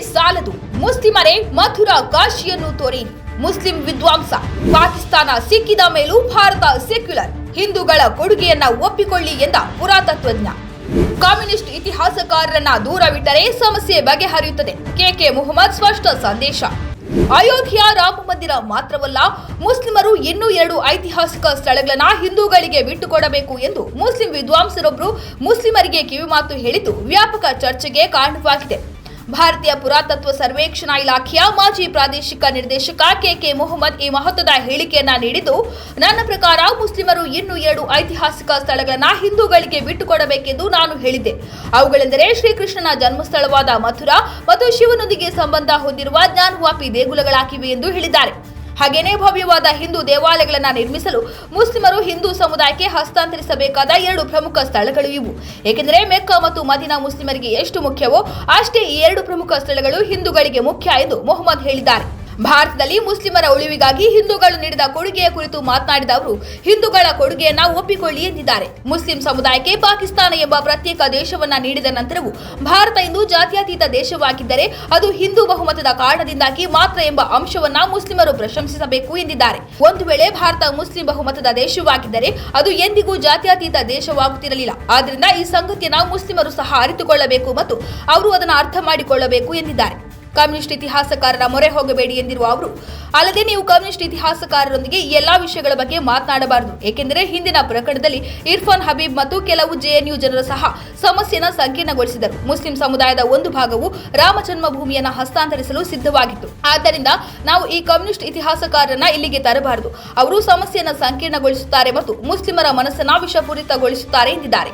ಸಾಲದು. ಮುಸ್ಲಿಮರೇ, ಮಥುರ ಕಾಶಿಯನ್ನು ತೋರಿ. ಮುಸ್ಲಿಂ ವಿದ್ವಾಂಸ, ಪಾಕಿಸ್ತಾನ ಸಿಕ್ಕಿದ ಮೇಲೂ ಭಾರತ ಸೆಕ್ಯುಲರ್. ಹಿಂದೂಗಳ ಕೊಡುಗೆಯನ್ನ ಒಪ್ಪಿಕೊಳ್ಳಿ ಎಂದ ಪುರಾತತ್ವಜ್ಞ. ಕಮ್ಯುನಿಸ್ಟ್ ಇತಿಹಾಸಕಾರರನ್ನ ದೂರವಿಟ್ಟರೆ ಸಮಸ್ಯೆ ಬಗೆಹರಿಯುತ್ತದೆ. ಕೆಕೆ ಮುಹಮ್ಮದ್ ಸ್ಪಷ್ಟ ಸಂದೇಶ. ಅಯೋಧ್ಯೆಯ ರಾಮ ಮಂದಿರ ಮಾತ್ರವಲ್ಲ, ಮುಸ್ಲಿಮರು ಇನ್ನೂ ಎರಡು ಐತಿಹಾಸಿಕ ಸ್ಥಳಗಳನ್ನ ಹಿಂದೂಗಳಿಗೆ ಬಿಟ್ಟುಕೊಡಬೇಕು ಎಂದು ಮುಸ್ಲಿಂ ವಿದ್ವಾಂಸರೊಬ್ಬರು ಮುಸ್ಲಿಮರಿಗೆ ಕಿವಿಮಾತು ಹೇಳಿದ್ದು ವ್ಯಾಪಕ ಚರ್ಚೆಗೆ ಕಾರಣವಾಗಿದೆ. ಭಾರತೀಯ ಪುರಾತತ್ವ ಸರ್ವೇಕ್ಷಣಾ ಇಲಾಖೆಯ ಮಾಜಿ ಪ್ರಾದೇಶಿಕ ನಿರ್ದೇಶಕ ಕೆಕೆ ಮೊಹಮ್ಮದ್ ಈ ಮಹತ್ವದ ಹೇಳಿಕೆಯನ್ನ ನೀಡಿದ್ದು, ನನ್ನ ಪ್ರಕಾರ ಮುಸ್ಲಿಮರು ಇನ್ನೂ ಎರಡು ಐತಿಹಾಸಿಕ ಸ್ಥಳಗಳನ್ನ ಹಿಂದೂಗಳಿಗೆ ಬಿಟ್ಟುಕೊಡಬೇಕೆಂದು ನಾನು ಹೇಳಿದೆ ಅವುಗಳೆಂದರೆ ಶ್ರೀಕೃಷ್ಣನ ಜನ್ಮಸ್ಥಳವಾದ ಮಥುರಾ ಮತ್ತು ಶಿವನೊಂದಿಗೆ ಸಂಬಂಧ ಹೊಂದಿರುವ ಜ್ಞಾನವಾಪಿ ದೇಗುಲಗಳಾಗಿವೆ ಎಂದು ಹೇಳಿದ್ದಾರೆ. ಹಾಗೇನೇ ಭವ್ಯವಾದ ಹಿಂದೂ ದೇವಾಲಯಗಳನ್ನು ನಿರ್ಮಿಸಲು ಮುಸ್ಲಿಮರು ಹಿಂದೂ ಸಮುದಾಯಕ್ಕೆ ಹಸ್ತಾಂತರಿಸಬೇಕಾದ ಎರಡು ಪ್ರಮುಖ ಸ್ಥಳಗಳು ಇವು. ಏಕೆಂದರೆ ಮೆಕ್ಕಾ ಮತ್ತು ಮದಿನಾ ಮುಸ್ಲಿಮರಿಗೆ ಎಷ್ಟು ಮುಖ್ಯವೋ ಅಷ್ಟೇ ಈ ಎರಡು ಪ್ರಮುಖ ಸ್ಥಳಗಳು ಹಿಂದೂಗಳಿಗೆ ಮುಖ್ಯ ಎಂದು ಮೊಹಮ್ಮದ್ ಹೇಳಿದ್ದಾರೆ. ಭಾರತದಲ್ಲಿ ಮುಸ್ಲಿಮರ ಉಳಿವಿಗಾಗಿ ಹಿಂದೂಗಳು ನೀಡಿದ ಕೊಡುಗೆಯ ಕುರಿತು ಮಾತನಾಡಿದ ಅವರು, ಹಿಂದೂಗಳ ಕೊಡುಗೆಯನ್ನ ಒಪ್ಪಿಕೊಳ್ಳಿ ಎಂದಿದ್ದಾರೆ. ಮುಸ್ಲಿಂ ಸಮುದಾಯಕ್ಕೆ ಪಾಕಿಸ್ತಾನ ಎಂಬ ಪ್ರತ್ಯೇಕ ದೇಶವನ್ನ ನೀಡಿದ ನಂತರವೂ ಭಾರತ ಇಂದು ಜಾತ್ಯತೀತ ದೇಶವಾಗಿದ್ದರೆ ಅದು ಹಿಂದೂ ಬಹುಮತದ ಕಾರಣದಿಂದಾಗಿ ಮಾತ್ರ ಎಂಬ ಅಂಶವನ್ನ ಮುಸ್ಲಿಮರು ಪ್ರಶಂಸಿಸಬೇಕು ಎಂದಿದ್ದಾರೆ. ಒಂದು ವೇಳೆ ಭಾರತ ಮುಸ್ಲಿಂ ಬಹುಮತದ ದೇಶವಾಗಿದ್ದರೆ ಅದು ಎಂದಿಗೂ ಜಾತ್ಯತೀತ ದೇಶವಾಗುತ್ತಿರಲಿಲ್ಲ. ಆದ್ದರಿಂದ ಈ ಸಂಗತಿಯನ್ನ ಮುಸ್ಲಿಮರು ಸಹ ಅರಿತುಕೊಳ್ಳಬೇಕು ಮತ್ತು ಅವರು ಅದನ್ನು ಅರ್ಥ ಮಾಡಿಕೊಳ್ಳಬೇಕು ಎಂದಿದ್ದಾರೆ. ಕಮ್ಯುನಿಸ್ಟ್ ಇತಿಹಾಸಕಾರರ ಮೊರೆ ಹೋಗಬೇಡಿ ಎಂದಿರುವ ಅವರು, ಅಲ್ಲದೆ ನೀವು ಕಮ್ಯುನಿಸ್ಟ್ ಇತಿಹಾಸಕಾರರೊಂದಿಗೆ ಎಲ್ಲಾ ವಿಷಯಗಳ ಬಗ್ಗೆ ಮಾತನಾಡಬಾರದು. ಏಕೆಂದರೆ ಹಿಂದಿನ ಪ್ರಕರಣದಲ್ಲಿ ಇರ್ಫಾನ್ ಹಬೀಬ್ ಮತ್ತು ಕೆಲವು ಜೆಎನ್ಯು ಜನರು ಸಹ ಸಮಸ್ಯೆಯನ್ನು ಸಂಕೀರ್ಣಗೊಳಿಸಿದರು. ಮುಸ್ಲಿಂ ಸಮುದಾಯದ ಒಂದು ಭಾಗವು ರಾಮ ಜನ್ಮಭೂಮಿಯನ್ನು ಹಸ್ತಾಂತರಿಸಲು ಸಿದ್ಧವಾಗಿತ್ತು. ಆದ್ದರಿಂದ ನಾವು ಈ ಕಮ್ಯುನಿಸ್ಟ್ ಇತಿಹಾಸಕಾರರನ್ನ ಇಲ್ಲಿಗೆ ತರಬಾರದು. ಅವರು ಸಮಸ್ಯೆಯನ್ನು ಸಂಕೀರ್ಣಗೊಳಿಸುತ್ತಾರೆ ಮತ್ತು ಮುಸ್ಲಿಮರ ಮನಸ್ಸನ್ನ ವಿಷಪೂರಿತಗೊಳಿಸುತ್ತಾರೆ ಎಂದಿದ್ದಾರೆ.